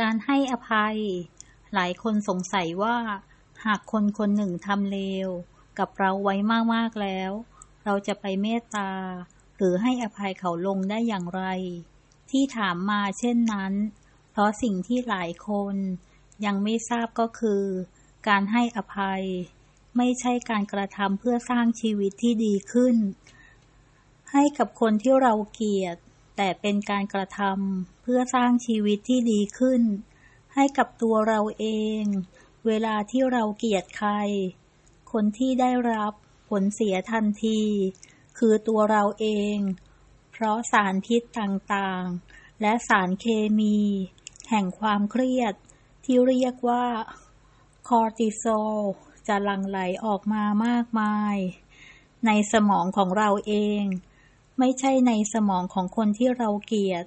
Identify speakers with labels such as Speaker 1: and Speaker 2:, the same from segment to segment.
Speaker 1: การให้อภัย หลายคนสงสัยว่า หากคนคนหนึ่งทำเลว กับเราไว้มากๆแล้ว เราจะไปเมตตา หรือให้อภัยเขาลงได้อย่างไร ที่ถามมาเช่นนั้น เพราะสิ่งที่หลายคนยังไม่ทราบก็คือ การให้อภัย ไม่ใช่การกระทำเพื่อสร้างชีวิตที่ดีขึ้น ให้กับคนที่เราเกลียด แต่เป็นการกระทำเพื่อสร้างชีวิตที่ดีขึ้น ให้กับตัวเราเอง เวลาที่เราเกลียดใคร คนที่ได้รับผลเสียทันที คือตัวเราเอง เพราะสารพิษต่างๆ และสารเคมี แห่งความเครียดที่เรียกว่าคอร์ติซอลจะหลั่งไหลออกมามากมาย ในสมองของเราเอง ไม่ใช่ในสมองของคนที่เราเกลียด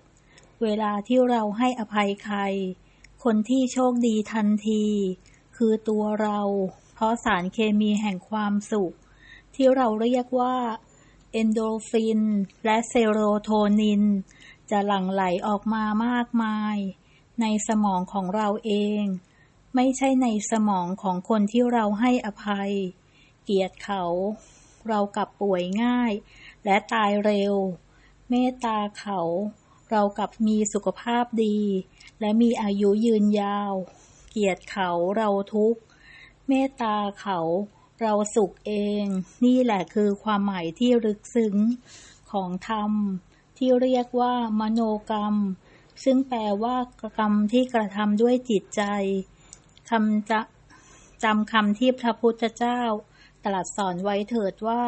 Speaker 1: เวลาที่เราให้อภัยใคร คนที่โชคดีทันที คือตัวเรา เพราะสารเคมีแห่งความสุข ที่เราเรียกว่าเอนโดฟิน และเซโรโทนิน จะหลั่งไหลออกมามากมาย ในสมองของเราเอง ไม่ใช่ในสมองของคนที่เราให้อภัย เกลียดเขา เรากลับป่วยง่าย และตายเร็ว เมตตาเขา เรากับมีสุขภาพดี และมีอายุยืนยาว เกียดเขาเราทุกข์ เมตตาเขา เราสุขเอง นี่แหละคือความหมายที่ลึกซึ้งของธรรม ที่เรียกว่ามโนกรรม ซึ่งแปลว่ากรรมที่กระทำด้วยจิตใจคำจะจำคำที่พระพุทธเจ้าตรัสสอนไว้เถิดว่า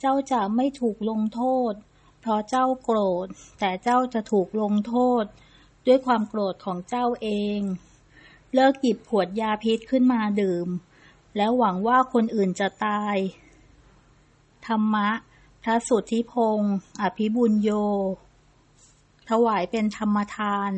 Speaker 1: เจ้าจะไม่ถูกลงโทษ เพราะเจ้าโกรธ แต่เจ้าจะถูกลงโทษ ด้วยความโกรธของเจ้าเอง เลิกหยิบขวดยาพิษขึ้นมาดื่ม แล้วหวังว่าคนอื่นจะตาย ธรรมะ พระสุทธิพงศ์อภิบุญโย ถวายเป็นธรรมทาน